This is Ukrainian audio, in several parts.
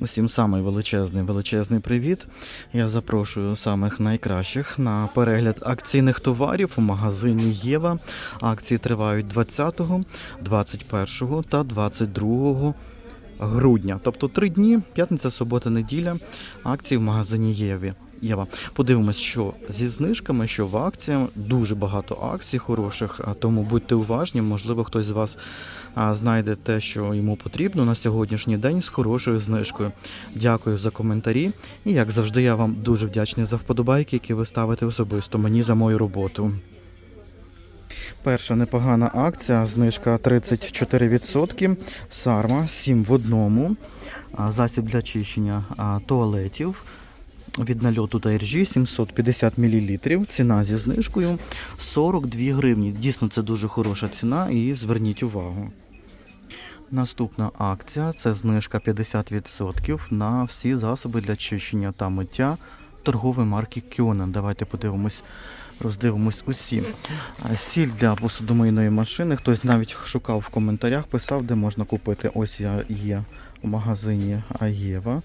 Усім самий величезний величезний привіт. Я запрошую самих найкращих на перегляд акційних товарів у магазині Єва. Акції тривають 20, 21 та 22 грудня. Тобто три дні, п'ятниця, субота, неділя. Акції в магазині Єві. Єва. Подивимось, що зі знижками, що в акціях. Дуже багато акцій хороших, тому будьте уважні. Можливо, хтось з вас знайде те, що йому потрібно на сьогоднішній день з хорошою знижкою. Дякую за коментарі. І як завжди, я вам дуже вдячний за вподобайки, які ви ставите особисто мені за мою роботу. Перша непогана акція, знижка 34%. Сарма 7 в одному. Засіб для чищення туалетів від нальоту та іржі 750 мл. Ціна зі знижкою 42 гривні. Дійсно, це дуже хороша ціна і зверніть увагу. Наступна акція це знижка 50% на всі засоби для чищення та миття торгової марки Кьонен. Давайте подивимось, роздивимось усі. Сіль для посудомийної машини. Хтось навіть шукав в коментарях, писав, де можна купити. Ось я є у магазині Аєва.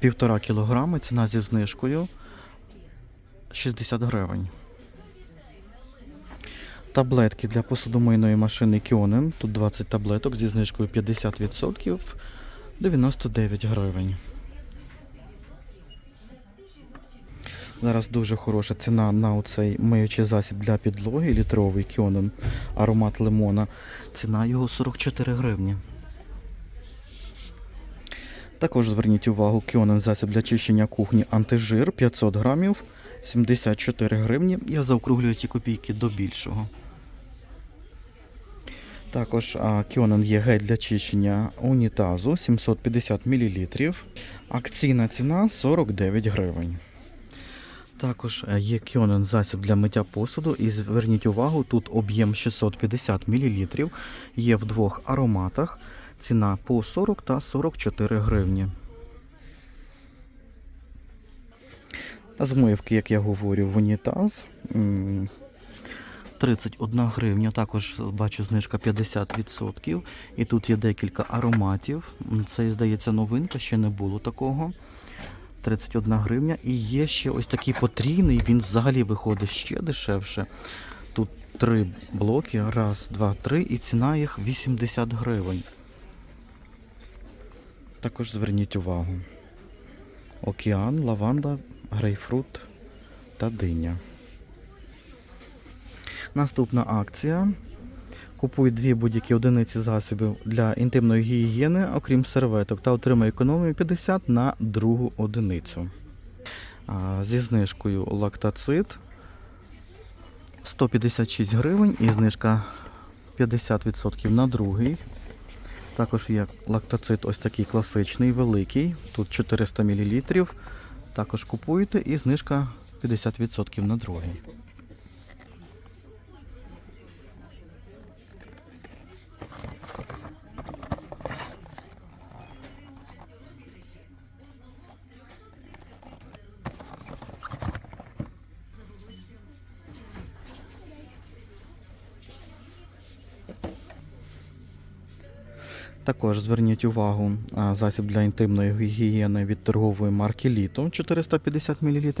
Півтора кілограми, ціна зі знижкою 60 гривень. Таблетки для посудомийної машини Кьонен. Тут 20 таблеток зі знижкою 50%, 99 гривень. Зараз дуже хороша ціна на оцей миючий засіб для підлоги літровий Кьонен аромат лимона. Ціна його 44 гривні. Також зверніть увагу, Кьонен засіб для чищення кухні антижир 500 грамів, 74 гривні. Я заокруглюю ці копійки до більшого. Також Кьонен є гель для чищення унітазу 750 мл. Акційна ціна 49 гривень. Також е, є Кьонен засіб для миття посуду. І зверніть увагу, тут об'єм 650 мл. Є в двох ароматах. Ціна по 40 та 44 гривні. Змивки, як я говорю, в унітаз. М, 31 гривня, також бачу знижка 50%. І тут є декілька ароматів. Це, здається, новинка, ще не було такого. 31 гривня. І є ще ось такий потрійний, він взагалі виходить ще дешевше. Тут три блоки, раз, два, три, і ціна їх 80 гривень. Також зверніть увагу. Океан, лаванда, грейпфрут та диня. Наступна акція. Купуй дві будь-які одиниці засобів для інтимної гігієни, окрім серветок, та отримай економію 50 на другу одиницю. Зі знижкою лактацит 156 гривень і знижка 50% на другий. Також є лактоцит ось такий класичний, великий. Тут 400 мл. Також купуєте і знижка 50% на другий. Також зверніть увагу засіб для інтимної гігієни від торгової марки Літо 450 мл,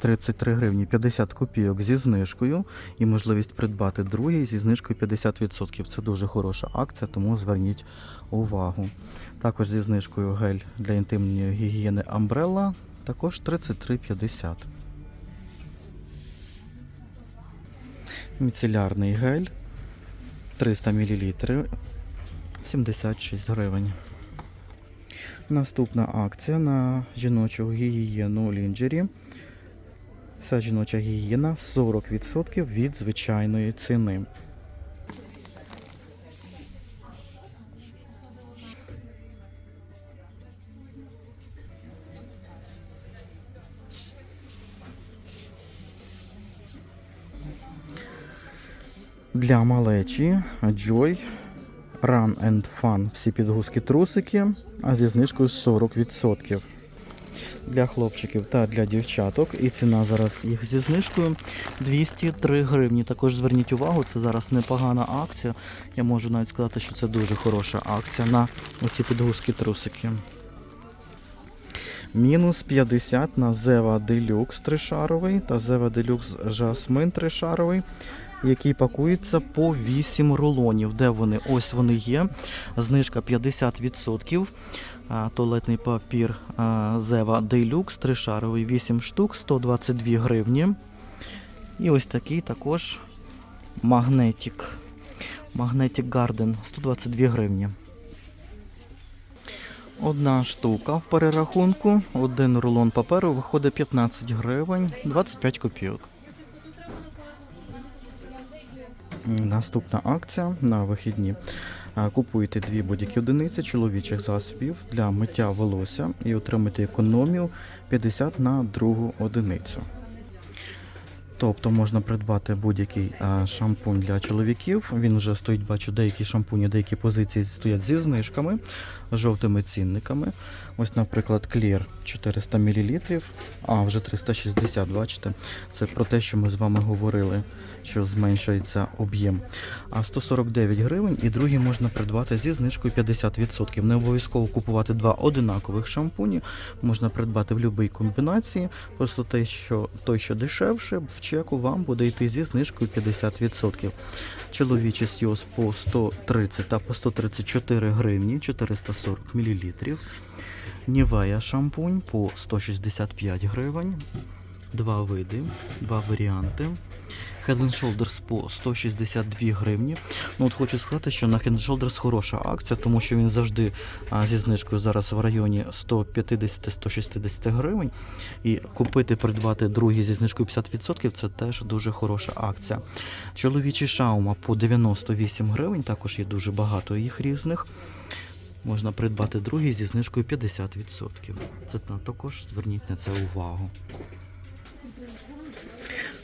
33 гривні 50 копійок зі знижкою і можливість придбати другий зі знижкою 50%. Це дуже хороша акція, тому зверніть увагу. Також зі знижкою гель для інтимної гігієни Umbrella також 33,50. Міцелярний гель 300 мл 76 гривень. Наступна акція на жіночу гігієну лінджері. Вся жіноча гігієна 40% від звичайної ціни. Для малечі Joy Run and Fun всі підгузки трусики, а зі знижкою 40%. Для хлопчиків та для дівчаток. І ціна зараз їх зі знижкою 203 гривні. Також зверніть увагу, це зараз непогана акція. Я можу навіть сказати, що це дуже хороша акція на оці підгузки трусики. Мінус 50 на Зева Делюкс тришаровий та Зева Делюкс Жасмин тришаровий, який пакується по 8 рулонів. Де вони? Ось вони є. Знижка 50%. Туалетний папір Зева Делюкс тришаровий 8 штук, 122 гривні. І ось такий також магнетик. Magnetic Garden 122 гривні. Одна штука в перерахунку, один рулон паперу виходить 15 гривень, 25 копійок. Наступна акція на вихідні. Купуйте дві будь-які одиниці чоловічих засобів для миття волосся і отримайте економію 50 на другу одиницю. Тобто можна придбати будь-який а, шампунь для чоловіків. Він вже стоїть, бачу, деякі шампуні, деякі позиції стоять зі знижками, жовтими цінниками. Ось, наприклад, Clear 400 мл, а вже 360, бачите. Це про те, що ми з вами говорили, що зменшується об'єм. А 149 гривень і другий можна придбати зі знижкою 50%. Не обов'язково купувати два одинакових шампуні. Можна придбати в будь-якій комбінації. Просто те, що той, що дешевше, чеку вам буде йти зі знижкою 50%. Чоловічий сйоз по 130 та по 134 гривні 440 мл. Нівея шампунь по 165 гривень. Два види, два варіанти. Head Shoulders по 162 гривні. Ну от хочу сказати, що на Head Shoulders хороша акція, тому що він завжди а, зі знижкою зараз в районі 150-160 гривень. І купити, придбати другий зі знижкою 50% це теж дуже хороша акція. Чоловічий шаума по 98 гривень, також є дуже багато їх різних. Можна придбати другий зі знижкою 50%. Це також зверніть на це увагу.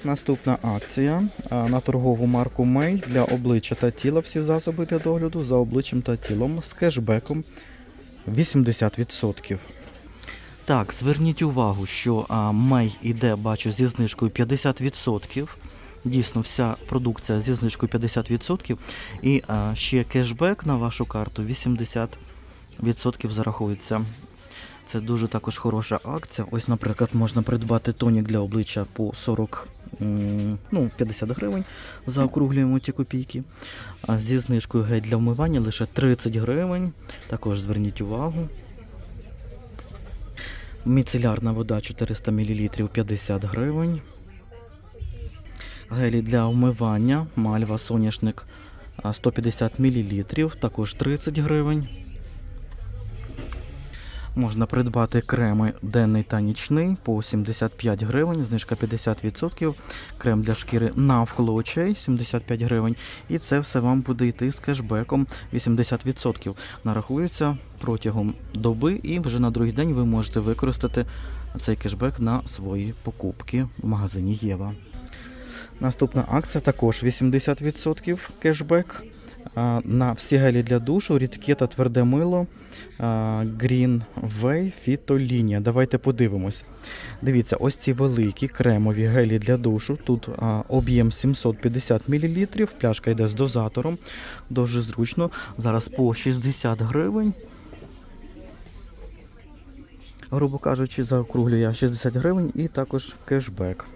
Наступна акція на торгову марку Мей для обличчя та тіла всі засоби для догляду за обличчям та тілом з кешбеком 80%. Так, зверніть увагу, що а, Мей іде, бачу, зі знижкою 50%. Дійсно, вся продукція зі знижкою 50%. І а, ще кешбек на вашу карту 80% зарахується. Це дуже також хороша акція. Ось, наприклад, можна придбати тонік для обличчя по 40, м, ну, 50 гривень, заокруглюємо ті копійки. А зі знижкою гель для вмивання лише 30 гривень. Також зверніть увагу. Міцелярна вода 400 мл 50 гривень. Гелі для вмивання, мальва соняшник 150 мл, також 30 гривень. Можна придбати креми денний та нічний по 75 гривень, знижка 50%. Крем для шкіри навколо очей 75 гривень. І це все вам буде йти з кешбеком 80%. Нарахується протягом доби, і вже на другий день ви можете використати цей кешбек на свої покупки в магазині Єва. Наступна акція також 80% кешбек. На всі гелі для душу, рідке та тверде мило Green Way Фітолінія. Давайте подивимось. Дивіться, ось ці великі кремові гелі для душу. Тут об'єм 750 мл, пляшка йде з дозатором. Дуже зручно. Зараз по 60 гривень. Грубо кажучи, заокруглює 60 гривень і також кешбек.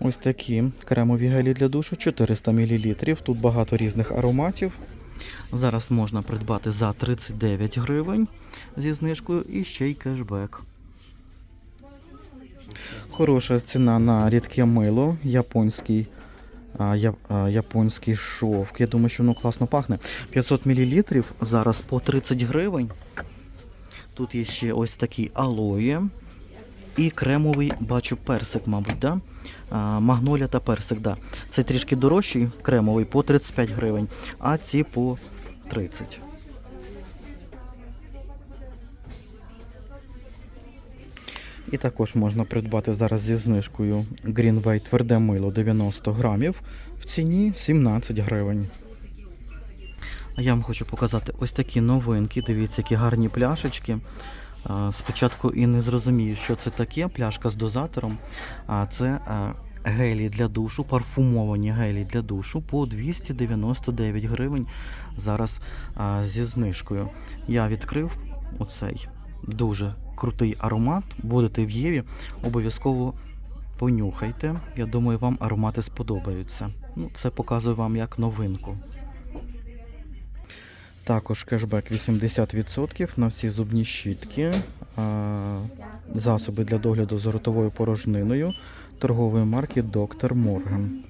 Ось такі кремові гелі для душу 400 мл. Тут багато різних ароматів. Зараз можна придбати за 39 гривень зі знижкою і ще й кешбек. Хороша ціна на рідке мило, японський, а, я, а, японський шовк. Я думаю, що воно класно пахне. 500 мл зараз по 30 гривень. Тут є ще ось такі алоє. І кремовий, бачу, персик, мабуть, да? А, магнолія та персик, да. Це трішки дорожчий кремовий по 35 гривень, а ці по 30. І також можна придбати зараз зі знижкою Greenway тверде мило 90 грамів в ціні 17 гривень. А я вам хочу показати ось такі новинки. Дивіться, які гарні пляшечки. Спочатку і не зрозумію, що це таке, пляшка з дозатором. А це гелі для душу, парфумовані гелі для душу по 299 гривень зараз зі знижкою. Я відкрив, оцей дуже крутий аромат. Будете в Єві, обов'язково понюхайте. Я думаю, вам аромати сподобаються. Ну, це показую вам як новинку. Також кешбек 80% на всі зубні щітки, засоби для догляду з ротовою порожниною торгової марки Доктор Морган.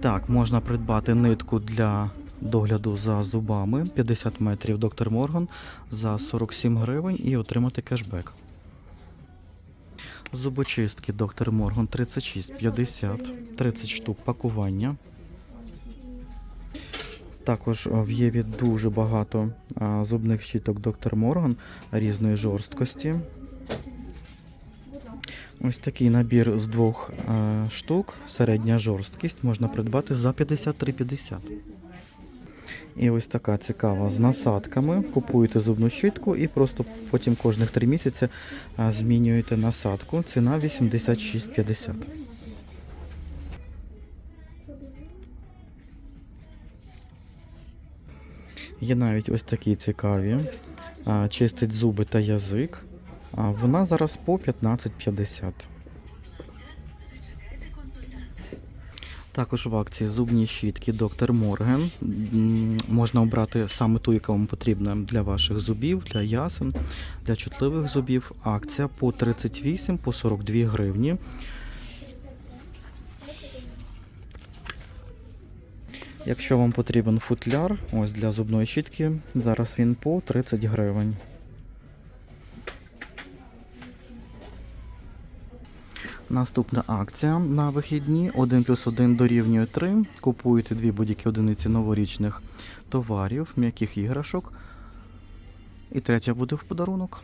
Так, можна придбати нитку для догляду за зубами 50 метрів Доктор Морган за 47 гривень і отримати кешбек. Зубочистки Доктор Морган 36,50, 30 штук пакування. Також в Єві дуже багато зубних щіток Доктор Морган різної жорсткості. Ось такий набір з двох е, штук, середня жорсткість, можна придбати за 53,50. І ось така цікава з насадками. Купуєте зубну щітку і просто потім кожних 3 місяці е, змінюєте насадку. Ціна 86,50. Є навіть ось такі цікаві. Чистить зуби та язик. Вона зараз по 15,50. Також в акції зубні щітки Доктор Морген. Можна обрати саме ту, яка вам потрібна для ваших зубів, для ясен, для чутливих зубів. Акція по 38 по 42 гривні. Якщо вам потрібен футляр, ось для зубної щітки, зараз він по 30 гривень. Наступна акція на вихідні 1 плюс 1 дорівнює 3. Купуєте дві будь-які одиниці новорічних товарів, м'яких іграшок. І третя буде в подарунок.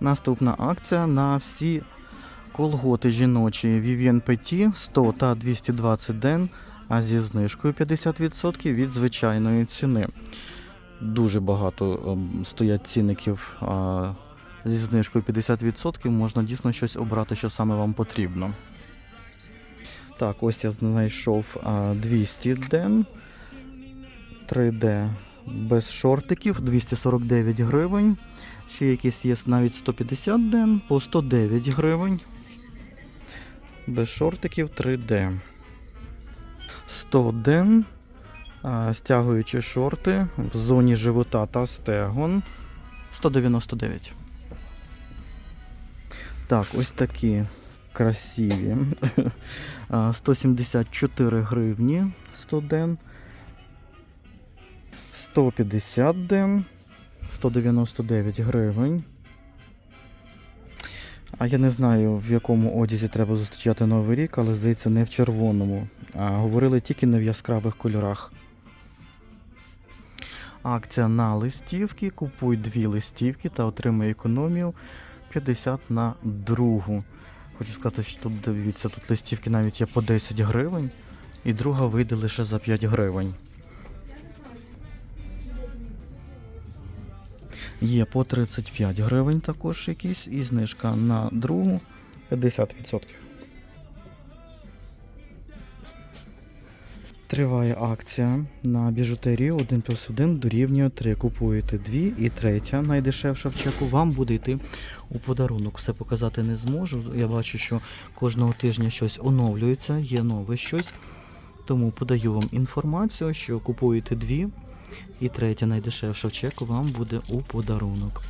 Наступна акція на всі колготи жіночі Vivien Petit 100 та 220 ден, а зі знижкою 50% від звичайної ціни. Дуже багато ем, стоять цінників а, зі знижкою 50%. Можна дійсно щось обрати, що саме вам потрібно. Так, ось я знайшов 200 ден 3D без шортиків 249 гривень. Ще якісь є навіть 150 ден по 109 гривень. Без шортиків 3D. 100 ден. а, Стягуючи шорти в зоні живота та стегон 199. Так, ось такі красиві. 174 гривні 100 ден. 150 ден. 199 гривень. А я не знаю, в якому одязі треба зустрічати Новий рік, але здається, не в червоному. А говорили тільки не в яскравих кольорах. Акція на листівки. Купуй дві листівки та отримай економію 50 на другу. Хочу сказати, що тут дивіться, тут листівки навіть є по 10 гривень, і друга вийде лише за 5 гривень. Є по 35 гривень також якісь, і знижка на другу 50%. Триває акція на біжутерію 1 плюс 1 дорівнює 3. Купуєте 2 і третя найдешевша в чеку вам буде йти у подарунок. Все показати не зможу. Я бачу, що кожного тижня щось оновлюється, є нове щось. Тому подаю вам інформацію, що купуєте дві, і третя найдешевша в чеку вам буде у подарунок.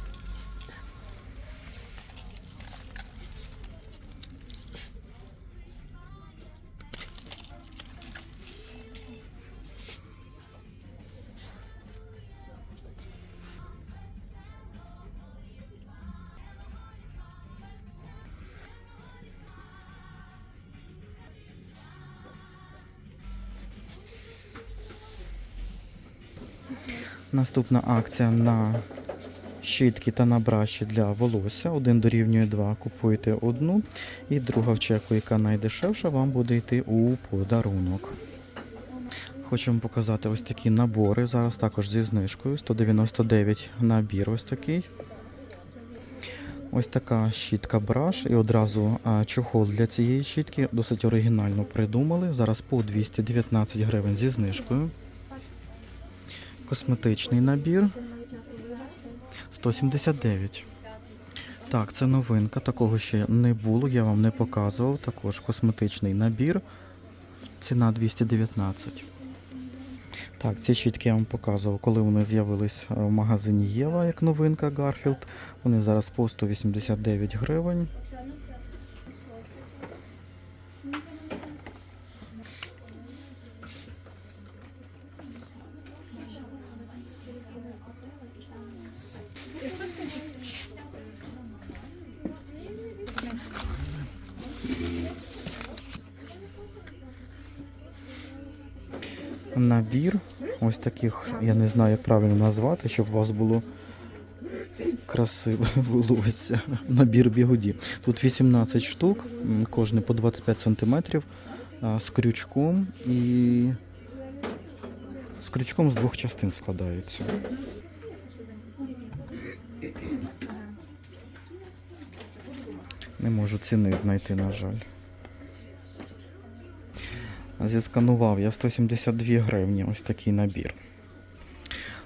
Наступна акція на щітки та на браші для волосся. Один дорівнює 2. Купуєте одну. І друга в чеку, яка найдешевша, вам буде йти у подарунок. Вам показати ось такі набори. Зараз також зі знижкою. 199 набір ось такий. Ось така щітка браш і одразу чохол для цієї щітки. Досить оригінально придумали. Зараз по 219 гривень зі знижкою. Косметичний набір 179. Так, це новинка, такого ще не було, я вам не показував. Також косметичний набір. Ціна 219. Так, ці щітки я вам показував, коли вони з'явились е, в магазині Єва як новинка Garfield. Вони зараз по 189 гривень. Набір ось таких, я не знаю, як правильно назвати, щоб у вас було красиве волосся. Набір бігуді. Тут 18 штук, м, кожний по 25 сантиметрів, з крючком і з крючком з двох частин складається. Не можу ціни знайти, на жаль. Зісканував я 172 гривні, ось такий набір.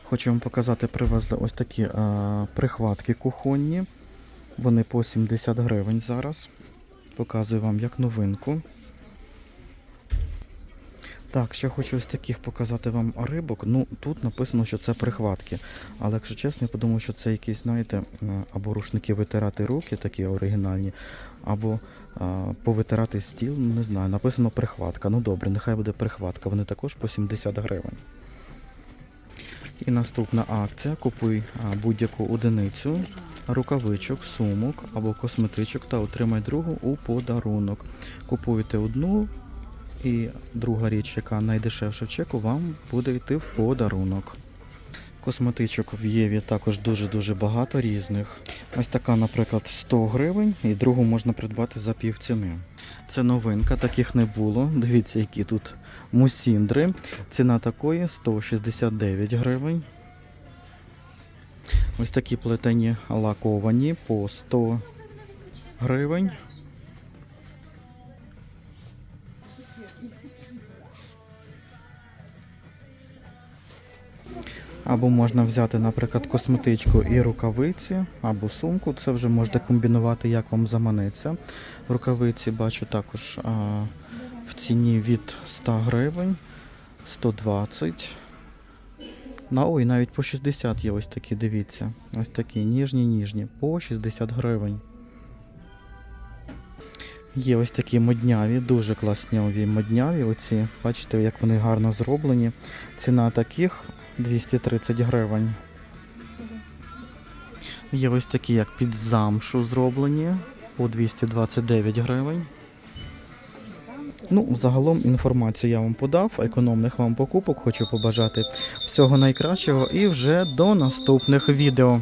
Хочу вам показати, привезли ось такі а, прихватки кухонні. Вони по 70 гривень зараз. Показую вам як новинку. Так, ще хочу ось таких показати вам рибок. Ну, тут написано, що це прихватки. Але якщо чесно, я подумав, що це якісь, знаєте, е, або рушники витирати руки, такі оригінальні, або а, повитирати стіл, не знаю. Написано прихватка. Ну добре, нехай буде прихватка. Вони також по 70 гривень. І наступна акція. Купуй будь-яку одиницю рукавичок, сумок або косметичок та отримай другу у подарунок. Купуєте одну, і друга річ, яка найдешевша в чеку, вам буде йти в подарунок. Косметичок в Єві також дуже-дуже багато різних. Ось така, наприклад, 100 гривень, і другу можна придбати за пів ціни. Це новинка, таких не було. Дивіться, які тут мусіндри. Ціна такої 169 гривень. Ось такі плетені лаковані по 100 гривень. Або можна взяти, наприклад, косметичку і рукавиці, або сумку. Це вже можете комбінувати, як вам заманеться. Рукавиці бачу також а, в ціні від 100 гривень, 120. На ой, навіть по 60 є ось такі, дивіться. Ось такі ніжні-ніжні, по 60 гривень. Є ось такі модняві, дуже класняві модняві. Оці, бачите, як вони гарно зроблені. Ціна таких 230 гривень. Є ось такі, як під замшу зроблені по 229 гривень. Ну, загалом інформацію я вам подав, економних вам покупок. Хочу побажати всього найкращого і вже до наступних відео.